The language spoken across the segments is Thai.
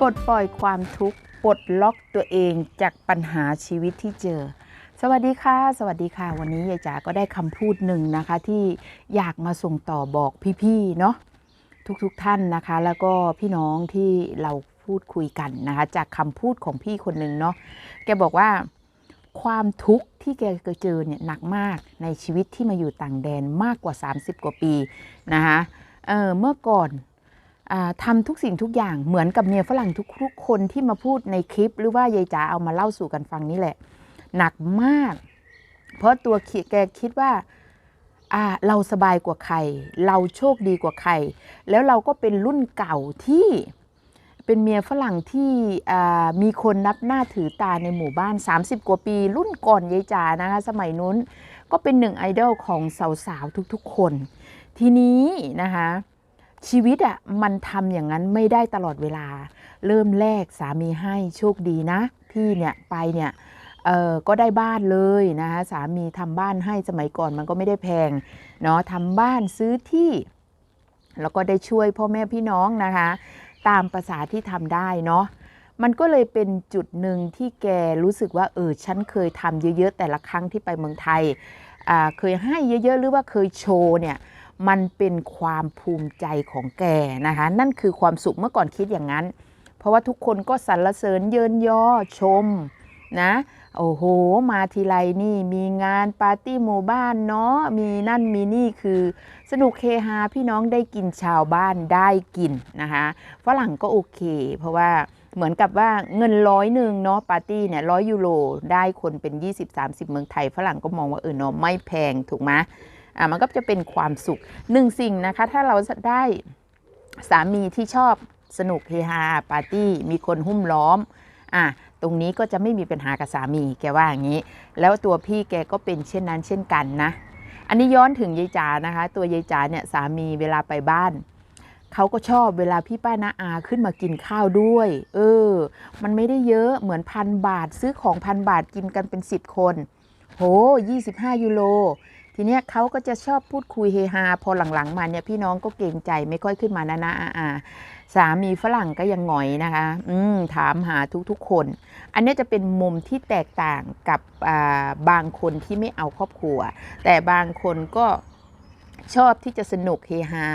ปลดปล่อยความทุกข์ปลดล็อกตัวเองจากปัญหาชีวิตที่เจอ สวัสดีค่ะ สวัสดีค่ะ วันนี้ยายจ๋าก็ได้คำพูดหนึ่งนะคะ ที่อยากมาส่งต่อบอกพี่ๆเนาะทุกๆทท่านนะคะ แล้วก็พี่น้องที่เราพูดคุยกันนะคะ จากคำพูดของพี่คนหนึ่งเนาะแกบอกว่าความทุกข์ที่แกเจอเนี่ยหนักมากในชีวิตที่มาอยู่ต่างแดนมากกว่า 30 กว่าปีนะคะเออเมื่อก่อน อาทำทุกสิ่งทุกอย่างเหมือนกับเมียฝรั่งทุกๆคนที่มาพูดในคลิป หรือว่ายายจ๋าเอามาเล่าสู่กันฟังนี่แหละ หนักมาก เพราะตัวแกคิดว่าเราสบายกว่าใคร เราโชคดีกว่าใคร แล้วเราก็เป็นรุ่นเก่าที่เป็นเมียฝรั่งที่มีคนนับหน้าถือตาในหมู่บ้าน 30 กว่าปี รุ่นก่อนยายจ๋านะคะสมัยนู้นก็เป็นหนึ่งไอดอลของสาวๆทุกๆคน ทีนี้นะคะ ชีวิตอะ่ะมันทำอย่างนั้นไม่ได้ตลอดเวลา เริ่มแรกสามีให้โชคดีนะ พี่เนี่ยไปเนี่ยเออก็ได้บ้านเลยนะคะสามีทำบ้านให้สมัยก่อนมันก็ไม่ได้แพงเนาะทำบ้านซื้อที่ แล้วก็ได้ช่วยพ่อแม่พี่น้องนะคะ ตามภาษาที่ทำได้เนาะมันก็เลยเป็นจุดหนึ่งที่แกรู้สึกว่าเออฉันเคยทำเยอะๆแต่ละครั้งที่ไปเมืองไทยเคยให้เยอะๆหรือว่าเคยโชว์เนี่ย มันเป็นความภูมิใจของแกนะคะ นั่นคือความสุขเมื่อก่อนคิดอย่างนั้น เพราะว่าทุกคนก็สรรเสริญเยินยอชมนะโอ้โห มาทีไรนี่มีงานปาร์ตี้หมู่บ้านเนาะมีนั่นมีนี่คือสนุกเฮฮาพี่น้องได้กินชาวบ้านได้กินนะคะฝรั่งก็โอเค เพราะว่าเหมือนกับว่าเงินร้อยหนึ่งเนาะปาร์ตี้เนี่ยร้อยยูโรได้คนเป็น 20-30 เมืองไทย ฝรั่งก็มองว่าเออเนาะไม่แพงถูกไหม อะมันก็จะเป็นความสุขหนึ่งสิ่งนะคะ ถ้าเราได้สามีที่ชอบสนุกเฮฮาปาร์ตี้มีคนหุ้มล้อมอะตรงนี้ก็จะไม่มีปัญหากับสามีแกว่าอย่างนี้ แล้วตัวพี่แกก็เป็นเช่นนั้นเช่นกันนะอันนี้ย้อนถึงยายจ๋านะคะ ตัวยายจ๋าเนี่ยสามีเวลาไปบ้านเขาก็ชอบเวลาพี่ป้านาอาขึ้นมากินข้าวด้วย เออ มันไม่ได้เยอะเหมือนพันบาท ซื้อของพันบาทกินกันเป็นสิบคน โห25ยูโร ทีเนี้ยเขาก็จะชอบพูดคุยเฮฮาพอหลังๆมาเนี่ยพี่น้องก็เกรงใจไม่ค่อยขึ้นมานะนะอาอาสามีฝรั่งก็ยังหงอยนะคะ อืมถามหาทุกๆคน อันเนี้ยจะเป็นมุมที่แตกต่างกับาบางคนที่ไม่เอาครอบครัว แต่บางคนก็ชอบที่จะสนุกเฮฮา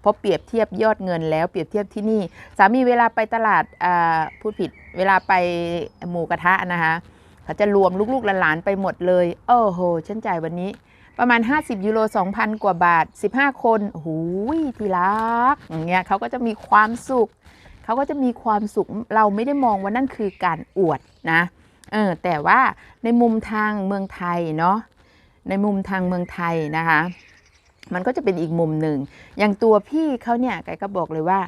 เพราะเปรียบเทียบยอดเงินแล้วเปรียบเทียบที่นี่ สามีเวลาไปตลาดาพูดผิดเวลาไปหมูกระทะนะคะเขาจะรวมลูกๆหลานๆไปหมดเลย โอ้โหฉันจ่ายวันนี้ ประมาณ 50 ยูโร 2,000 กว่าบาท 15 คนโอ้โหที่รักอย่างเงี้ยเขาก็จะมีความสุข เขาก็จะมีความสุข เราไม่ได้มองว่านั่นคือการอวดนะเออแต่ว่าในมุมทางเมืองไทยเนาะในมุมทางเมืองไทยนะคะ มันก็จะเป็นอีกมุมหนึ่ง อย่างตัวพี่เขาเนี่ยแกก็บอกเลยว่า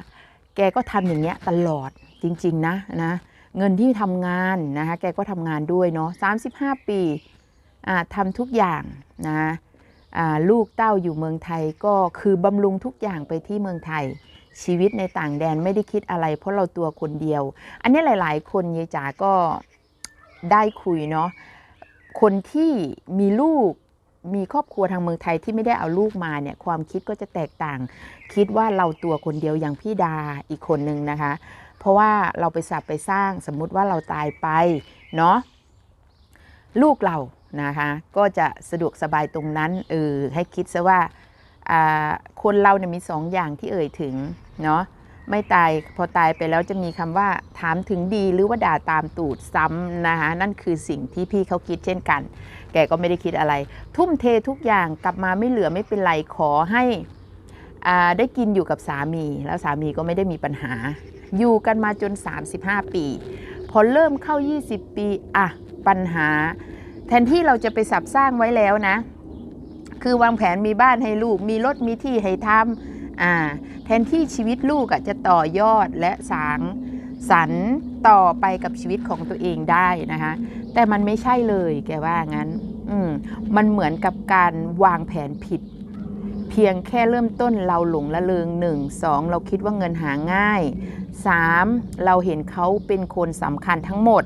แกก็ทำอย่างเงี้ยตลอดจริง ๆ นะนะ เงินที่ทำงานนะคะ แกก็ทำงานด้วยเนาะ35ปี ทำทุกอย่างนะลูกเต้าอยู่เมืองไทยก็คือบำรุงทุกอย่างไปที่เมืองไทย ชีวิตในต่างแดนไม่ได้คิดอะไร เพราะเราตัวคนเดียว อันนี้หลาย ๆ คนยายจ๋าก็ได้คุยเนาะคนที่มีลูกมีครอบครัวทางเมืองไทยที่ไม่ได้เอาลูกมาเนี่ยความคิดก็จะแตกต่าง คิดว่าเราตัวคนเดียวอย่างพี่ดาอีกคนนึงนะคะ เพราะว่าเราไปสับไปสร้างสมมุติว่าเราตายไปเนาะลูกเรา นะคะก็จะสะดวกสบายตรงนั้นเออให้คิดซะว่าคนเราเนี่ยมีสองอย่างที่เอ่ยถึงเนาะไม่ตายพอตายไปแล้วจะมีคำว่าถามถึงดีหรือว่าด่าตามตูดซ้ำนะคะนั่นคือสิ่งที่พี่เขาคิดเช่นกัน แกก็ไม่ได้คิดอะไร ทุ่มเททุกอย่างกลับมาไม่เหลือไม่เป็นไรขอให้ได้กินอยู่กับสามี แล้วสามีก็ไม่ได้มีปัญหา อยู่กันมาจน 35 ปี พอเริ่มเข้า 20 ปี อะ ปัญหา แทนที่เราจะไปสับสร้างไว้แล้วนะ คือวางแผนมีบ้านให้ลูก มีรถมีที่ให้ทำอ่าแทนที่ชีวิตลูกอะจะต่อยอดและสางสรร์ต่อไปกับชีวิตของตัวเองได้นะคะ แต่มันไม่ใช่เลยแกว่างั้น อืมมันเหมือนกับการวางแผนผิด เพียงแค่เริ่มต้นเราหลงละเริงหนึ่งสองเราคิดว่าเงินหาง่ายสามเราเห็นเขาเป็นคนสำคัญทั้งหมด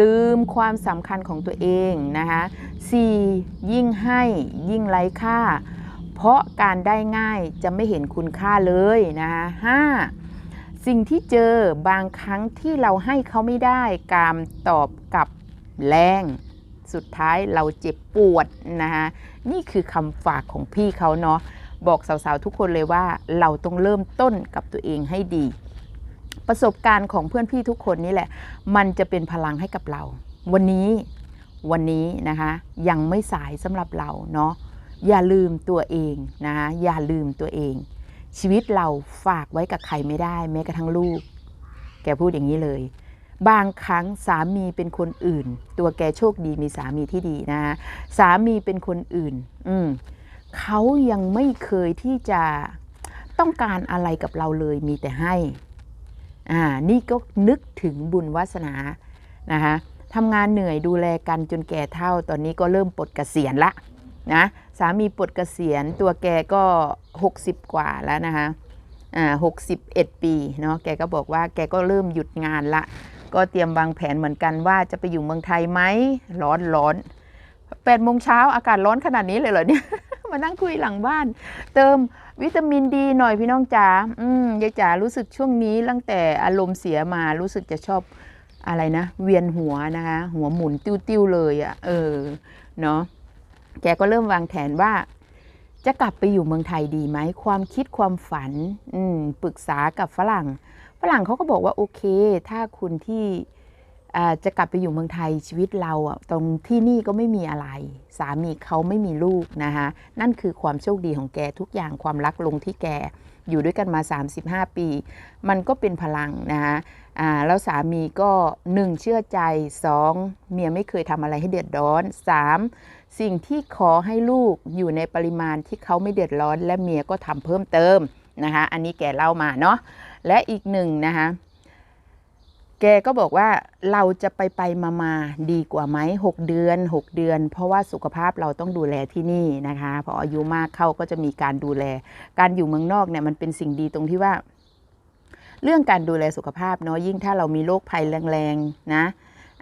ลืมความสำคัญของตัวเองนะคะ 4. ยิ่งให้ยิ่งไร้ค่า เพราะการได้ง่ายจะไม่เห็นคุณค่าเลยนะคะ 5. สิ่งที่เจอบางครั้งที่เราให้เขาไม่ได้ กามตอบกลับแรงสุดท้ายเราเจ็บปวดนะคะนี่คือคำฝากของพี่เขาเนาะบอกสาวๆทุกคนเลยว่าเราต้องเริ่มต้นกับตัวเองให้ดี ประสบการณ์ของเพื่อนพี่ทุกคนนี่แหละ มันจะเป็นพลังให้กับเรา วันนี้วันนี้นะคะยังไม่สายสำหรับเราเนาะอย่าลืมตัวเองนะคะอย่าลืมตัวเอง ชีวิตเราฝากไว้กับใครไม่ได้ แม้กระทั่งลูก แกพูดอย่างนี้เลย บางครั้งสามีเป็นคนอื่น ตัวแกโชคดีมีสามีที่ดีนะสามีเป็นคนอื่น อืมเขายังไม่เคยที่จะต้องการอะไรกับเราเลยมีแต่ให้ อ่านี่ก็นึกถึงบุญวาสนานะคะทำงานเหนื่อยดูแลกันจนแก่เท่าตอนนี้ก็เริ่มปลดเกษียณละนะสามีปลดเกษียณตัวแกก็ 60 กว่าแล้วนะคะอ่า61ปีเนาะแกก็บอกว่าแกก็เริ่มหยุดงานละ ก็เตรียมวางแผนเหมือนกันว่าจะไปอยู่เมืองไทยไหมร้อนร้อนแปดโมงเช้าอากาศร้อนขนาดนี้เลยเหรอเนี่ย มานั่งคุยหลังบ้าน เติมวิตามินดีหน่อยพี่น้องจ๋าอืมยายจ๋ารู้สึกช่วงนี้ตั้งแต่อารมณ์เสียมารู้สึกจะชอบอะไรนะ เวียนหัวนะคะ หัวหมุนติ้วๆเลยอะ่ะ เออเนาะแกก็เริ่มวางแผนว่า จะกลับไปอยู่เมืองไทยดีไหมความคิดความฝัน อืมปรึกษากับฝรั่ง ฝรั่งเขาก็บอกว่าโอเค ถ้าคุณที่ จะกลับไปอยู่เมืองไทยชีวิตเราตรงที่นี่ก็ไม่มีอะไร สามีเขาไม่มีลูกนะคะนั่นคือความโชคดีของแกทุกอย่างความรักลงที่แกอยู่ด้วยกันมา 35 ปี มันก็เป็นพลังนะคะอ่าแล้วสามีก็หนึ่งเชื่อใจสองเมียไม่เคยทำอะไรให้เดือดร้อนสามสิ่งที่ขอให้ลูกอยู่ในปริมาณที่เขาไม่เดือดร้อน และเมียก็ทำเพิ่มเติมนะคะอันนี้แกเล่ามาเนาะและอีกหนึ่งนะคะ แกก็บอกว่าเราจะไปไปมามาดีกว่าไหม6เดือน6เดือน เพราะว่าสุขภาพเราต้องดูแลที่นี่นะคะพออายุมากเข้าก็จะมีการดูแล การอยู่เมืองนอกเนี่ยมันเป็นสิ่งดีตรงที่ว่า เรื่องการดูแลสุขภาพเนาะยิ่งถ้าเรามีโรคภัยแรงๆนะ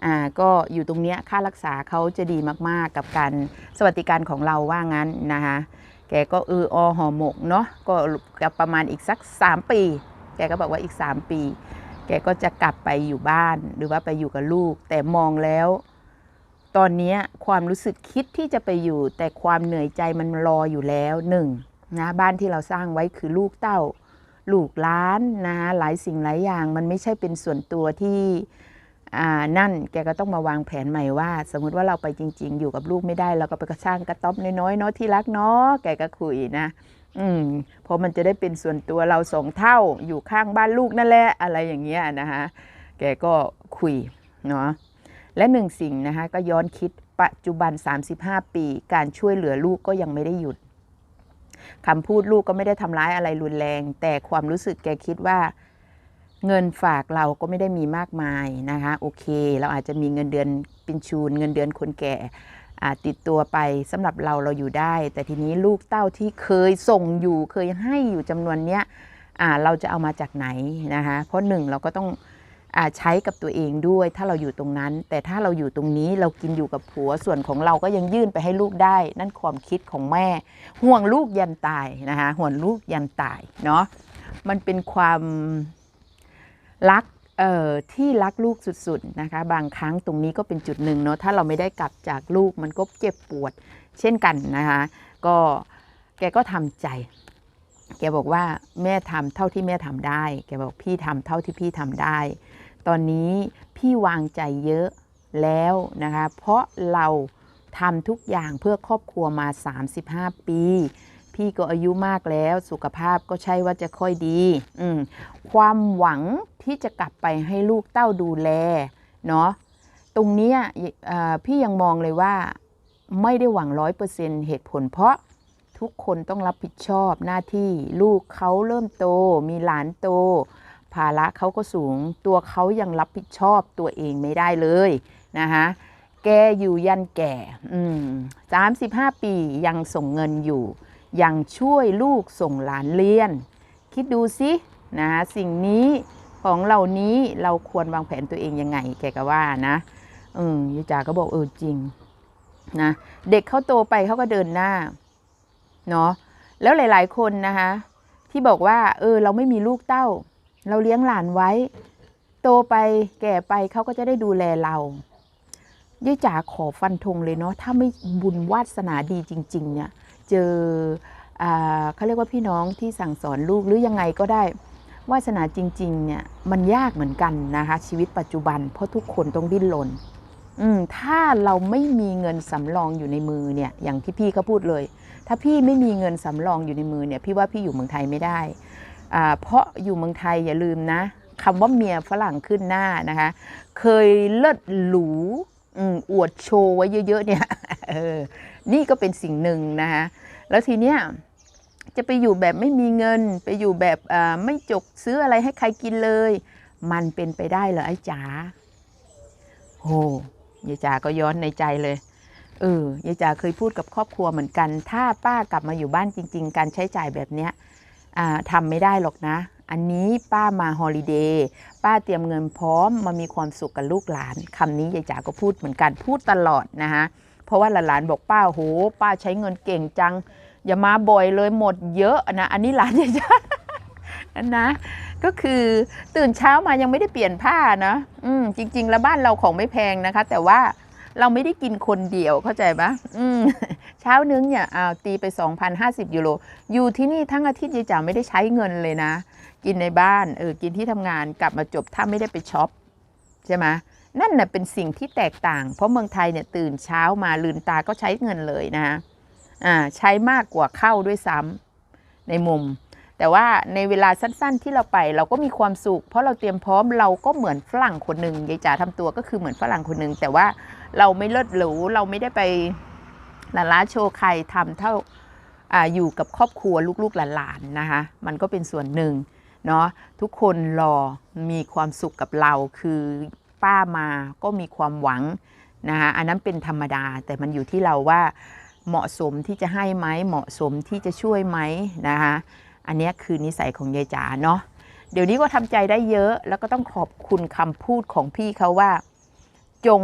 อ่าก็อยู่ตรงเนี้ยค่ารักษาเขาจะดีมากๆกับการสวัสดิการของเราว่างั้นนะคะแกก็เอออหอหมกเนาะก็ประมาณอีกสัก 3 ปี แกก็บอกว่าอีก 3 ปี แกก็จะกลับไปอยู่บ้านหรือว่าไปอยู่กับลูก แต่มองแล้ว ตอนนี้ความรู้สึกคิดที่จะไปอยู่ แต่ความเหนื่อยใจมันรออยู่แล้วหนึ่งนะบ้านที่เราสร้างไว้คือลูกเต้า ลูกล้านนะหลายสิ่งหลายอย่าง มันไม่ใช่เป็นส่วนตัวที่อ่านั่นแกก็ต้องมาวางแผนใหม่ว่า สมมุติว่าเราไปจริง ๆ อยู่กับลูกไม่ได้เราก็ไปกระช่างกระต๊อบน้อยๆเนาะที่รักเนาะแกก็คุยนะ อืมเพราะมันจะได้เป็นส่วนตัวเราสองเท่าอยู่ข้างบ้านลูกนั่นแหละอะไรอย่างเงี้ยนะคะแกก็คุยเนาะและหนึ่งสิ่งนะคะก็ย้อนคิดปัจจุบัน 35 ปี การช่วยเหลือลูกก็ยังไม่ได้หยุดคำพูดลูกก็ไม่ได้ทำร้ายอะไรรุนแรง แต่ความรู้สึกแกคิดว่า เงินฝากเราก็ไม่ได้มีมากมายนะคะ โอเค เราอาจจะมีเงินเดือนปินชูนเงินเดือนคนแก่ ติดตัวไปสำหรับเราเราอยู่ได้ แต่ทีนี้ลูกเต้าที่เคยส่งอยู่เคยให้อยู่จำนวนเนี้ยเราจะเอามาจากไหนนะคะเพราะหนึ่งเราก็ต้องอใช้กับตัวเองด้วยถ้าเราอยู่ตรงนั้น แต่ถ้าเราอยู่ตรงนี้เรากินอยู่กับผัวส่วนของเราก็ยังยื่นไปให้ลูกได้ นั่นความคิดของแม่ ห่วงลูกยันตายนะคะห่วงลูกยันตายเนาะมันเป็นความรัก ที่รักลูกสุดๆนะคะ บางครั้งตรงนี้ก็เป็นจุดหนึ่งเนาะถ้าเราไม่ได้กลับจากลูกมันก็เจ็บปวด เช่นกันนะคะ ก็แกก็ทำใจ แกบอกว่าแม่ทำเท่าที่แม่ทำได้ แกบอกพี่ทำเท่าที่พี่ทำได้ ตอนนี้พี่วางใจเยอะแล้วนะคะ เพราะเราทำทุกอย่างเพื่อครอบครัวมา 35 ปี พี่ก็อายุมากแล้วสุขภาพก็ใช่ว่าจะค่อยดีอืความหวัง ที่จะกลับไปให้ลูกเต้าดูแลเนาะตรงนี้พี่ยังมองเลยว่าไม่ได้หวังร้อยเปอร์เซ็นเหตุผลเพราะทุกคนต้องรับผิดชอบหน้าที่ลูกเขาเริ่มโต มีหลานโต ภาระเขาก็สูง ตัวเขายังรับผิดชอบตัวเองไม่ได้เลยนะคะแกอยู่ยันแก่อืมสามสิบห้าปียังส่งเงินอยู่ ยังช่วยลูกส่งหลานเรียน คิดดูสินะสิ่งนี้ ของเหล่านี้เราควรวางแผนตัวเองยังไง แกก็ว่านะเออยายจ๋าก็บอกเออจริงนะเด็กเขาโตไปเขาก็เดินหน้าเนาะแล้วหลาย ๆ คนนะคะ ที่บอกว่า เออ เราไม่มีลูกเต้า เราเลี้ยงหลานไว้ โตไปแก่ไปเขาก็จะได้ดูแลเราย่าจ๋าขอฟันธงเลยเนาะถ้าไม่บุญวาสนาดีจริง ๆ เนี่ย เจออ่าเขาเรียกว่าพี่น้องที่สั่งสอนลูกหรือยังไงก็ได้ วาสนาจริงๆเนี่ยมันยากเหมือนกันนะคะชีวิตปัจจุบันเพราะทุกคนต้องดิ้นรนอืมถ้าเราไม่มีเงินสำรองอยู่ในมือเนี่ยอย่างที่พี่เขาพูดเลย ถ้าพี่ไม่มีเงินสำรองอยู่ในมือเนี่ยพี่ว่าพี่อยู่เมืองไทยไม่ได้อ่าเพราะอยู่เมืองไทยอย่าลืมนะคำว่าเมียฝรั่งขึ้นหน้านะคะ เคยเลิศหรูอืมอวดโชว์ไว้เยอะๆเนี่ยเออนี่ก็เป็นสิ่งหนึ่งนะคะแล้วทีเนี้ย จะไปอยู่แบบไม่มีเงิน ไปอยู่แบบไม่จกซื้ออะไรให้ใครกินเลย มันเป็นไปได้เหรอไอ้จ๋าโหยายจ๋าก็ย้อนในใจเลยเออยายจ๋าเคยพูดกับครอบครัวเหมือนกัน ถ้าป้ากลับมาอยู่บ้านจริง ๆ การใช้จ่ายแบบเนี้ยอ่าทำไม่ได้หรอกนะ อันนี้ป้ามาฮอลิเดย์ป้าเตรียมเงินพร้อมมามีความสุขกับลูกหลานคำนี้ยายจ๋าก็พูดเหมือนกันพูดตลอดนะคะเพราะว่าหลานๆบอกป้าโห ป้าใช้เงินเก่งจัง อย่ามาบ่อยเลยหมดเยอะนะอันนี้หลานยายจ๋านะก็คือตื่นเช้ามายังไม่ได้เปลี่ยนผ้านะอืมจริง ๆ แล้วบ้านเราของไม่แพงนะคะ แต่ว่าเราไม่ได้กินคนเดียวเข้าใจปะอืมเช้านึงเนี่ยเอาตีไป 2,050 ยูโร อยู่ที่นี่ทั้งอาทิตย์ยายจ๋าไม่ได้ใช้เงินเลยนะ กินในบ้านเออกินที่ทำงานกลับมาจบถ้าไม่ได้ไปช็อปใช่ไหมนั่นน่ะเป็นสิ่งที่แตกต่าง เพราะเมืองไทยเนี่ยตื่นเช้ามาลืนตาก็ใช้เงินเลยนะ อ่าใช้มากกว่าเข้าด้วยซ้ำในมุม แต่ว่าในเวลาสั้นๆที่เราไปเราก็มีความสุข เพราะเราเตรียมพร้อมเราก็เหมือนฝรั่งคนหนึ่งยายจ๋าทำตัวก็คือเหมือนฝรั่งคนหนึ่งแต่ว่าเราไม่เลิศหรูเราไม่ได้ไปละล้าโชว์ใครทำเท่าอาอยู่กับครอบครัวลูกๆหลานๆนะคะมันก็เป็นส่วนหนึ่งเนาะทุกคนรอมีความสุขกับเราคือป้ามาก็มีความหวังนะคะอันนั้นเป็นธรรมดาแต่มันอยู่ที่เราว่า เหมาะสมที่จะให้ไหมเหมาะสมที่จะช่วยไหมนะคะอันนี้คือนิสัยของยายจ๋าเนาะเดี๋ยวนี้ก็ทำใจได้เยอะ แล้วก็ต้องขอบคุณคำพูดของพี่เขาว่า จง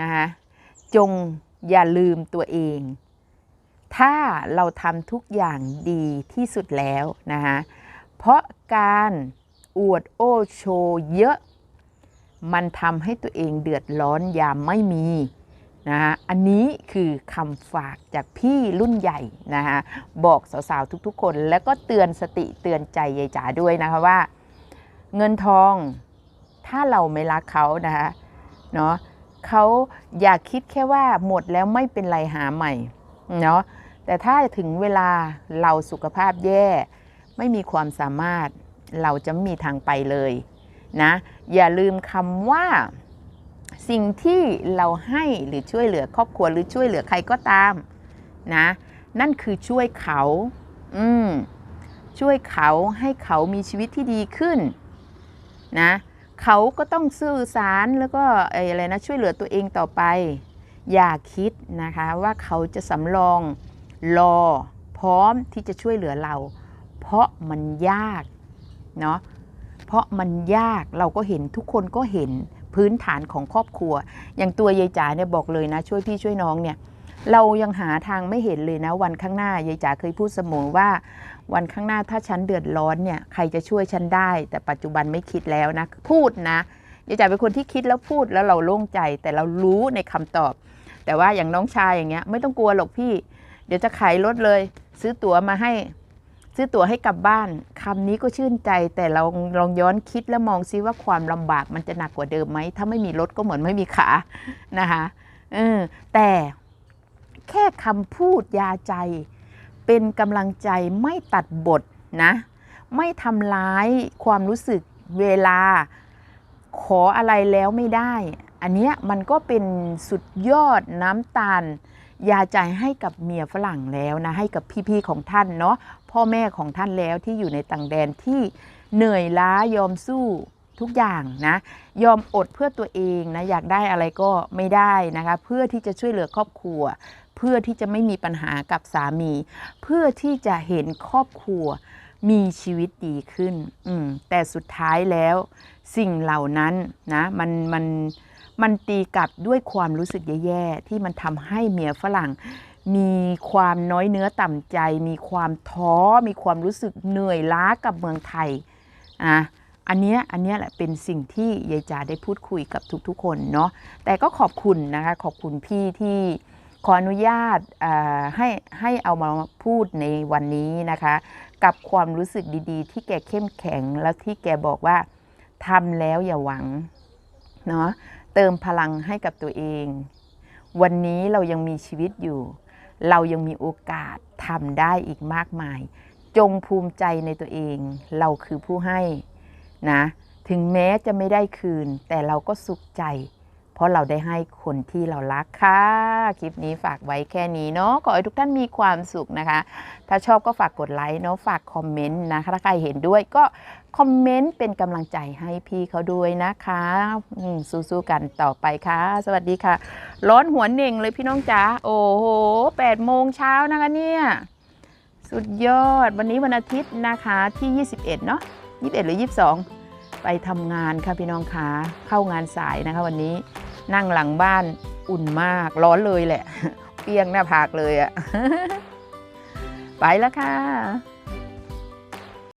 นะคะจงอย่าลืมตัวเอง ถ้าเราทำทุกอย่างดีที่สุดแล้วนะคะเพราะการอวดโอ้โชว์เยอะ มันทำให้ตัวเองเดือดร้อนยามไม่มี นะคะอันนี้คือคำฝากจากพี่รุ่นใหญ่นะคะบอกสาวๆทุกๆคน แล้วก็เตือนสติเตือนใจยายจ๋าด้วยนะคะว่า เงินทองถ้าเราไม่รักเขานะคะเนาะเขาอยากคิดแค่ว่าหมดแล้วไม่เป็นไรหาใหม่เนาะแต่ถ้าถึงเวลาเราสุขภาพแย่ ไม่มีความสามารถเราจะมีทางไปเลยนะอย่าลืมคำว่า สิ่งที่เราให้หรือช่วยเหลือครอบครัวหรือช่วยเหลือใครก็ตามนะ นั่นคือช่วยเขา อืมช่วยเขาให้เขามีชีวิตที่ดีขึ้น นะเขาก็ต้องซื่อสารแล้วก็อะไรนะช่วยเหลือตัวเองต่อไป อย่าคิดนะคะว่าเขาจะสำรองรอพร้อมที่จะช่วยเหลือเรา เพราะมันยากเนาะเพราะมันยากเราก็เห็นทุกคนก็เห็น พื้นฐานของครอบครัว อย่างตัวยายจ๋าเนี่ยบอกเลยนะ ช่วยพี่ช่วยน้องเนี่ยเรายังหาทางไม่เห็นเลยนะ วันข้างหน้ายายจ๋าเคยพูดเสมอว่า วันข้างหน้าถ้าฉันเดือดร้อนเนี่ยใครจะช่วยฉันได้ แต่ปัจจุบันไม่คิดแล้วนะ พูดนะยายจ๋าเป็นคนที่คิดแล้วพูดแล้วเราโล่งใจ แต่เรารู้ในคำตอบ แต่ว่าอย่างน้องชายอย่างเงี้ยไม่ต้องกลัวหรอกพี่ เดี๋ยวจะขายรถเลย ซื้อตั๋วมาให้ ซื้อตั๋วให้กลับบ้านคำนี้ก็ชื่นใจ แต่เราลองย้อนคิดแล้วมองซิว่าความลำบากมันจะหนักกว่าเดิมไหม ถ้าไม่มีรถก็เหมือนไม่มีขานะคะเออแต่แค่คำพูดยาใจ เป็นกำลังใจไม่ตัดบทนะ ไม่ทำร้ายความรู้สึกเวลาขออะไรแล้วไม่ได้ อันเนี้ยมันก็เป็นสุดยอดน้ำตาลยาใจให้กับเมียฝรั่งแล้วนะ ให้กับพี่ ๆ ของท่านเนาะ พ่อแม่ของท่านแล้วที่อยู่ในต่างแดนที่เหนื่อยล้ายอมสู้ทุกอย่างนะยอมอดเพื่อตัวเองนะอยากได้อะไรก็ไม่ได้นะคะเพื่อที่จะช่วยเหลือครอบครัว เพื่อที่จะไม่มีปัญหากับสามี เพื่อที่จะเห็นครอบครัวมีชีวิตดีขึ้นอืมแต่สุดท้ายแล้วสิ่งเหล่านั้นนะมันมันมันตีกลับด้วยความรู้สึกแย่ๆที่มันทำให้เมียฝรั่ง มีความน้อยเนื้อต่ำใจ มีความท้อ มีความรู้สึกเหนื่อยล้ากับเมืองไทยอะอันเนี้ยอันเนี้ยแหละเป็นสิ่งที่ยายจ๋าได้พูดคุยกับทุกๆคนเนาะแต่ก็ขอบคุณนะคะขอบคุณพี่ที่ขออนุญาตอ่าให้ให้เอามาพูดในวันนี้นะคะ กับความรู้สึกดีๆ ที่แกเข้มแข็งแล้วที่แกบอกว่าทำแล้วอย่าหวังเนาะเติมพลังให้กับตัวเอง วันนี้เรายังมีชีวิตอยู่ เรายังมีโอกาสทำได้อีกมากมาย จงภูมิใจในตัวเอง เราคือผู้ให้นะ ถึงแม้จะไม่ได้คืน แต่เราก็สุขใจ เพราะเราได้ให้คนที่เรารักค่ะ คลิปนี้ฝากไว้แค่นี้เนาะขอให้ทุกท่านมีความสุขนะคะ ถ้าชอบก็ฝากกดไลค์เนาะฝากคอมเมนต์นะคะถ้าใครเห็นด้วยก็คอมเมนต์เป็นกำลังใจให้พี่เขาด้วยนะคะสู้ๆกันต่อไปค่ะ สวัสดีค่ะ ร้อนหัวเหน่งเลยพี่น้องจ๋าโอ้โหแปดโมงเช้านะคะเนี่ยสุดยอดวันนี้วันอาทิตย์นะคะที่ 21 เนาะ21 หรือ 22 ไปทำงานค่ะพี่น้องคะเข้างานสายนะคะวันนี้ นั่งหลังบ้านอุ่นมาก ร้อนเลยแหละ เปียงหน้าผากเลยอะไปแล้วค่ะ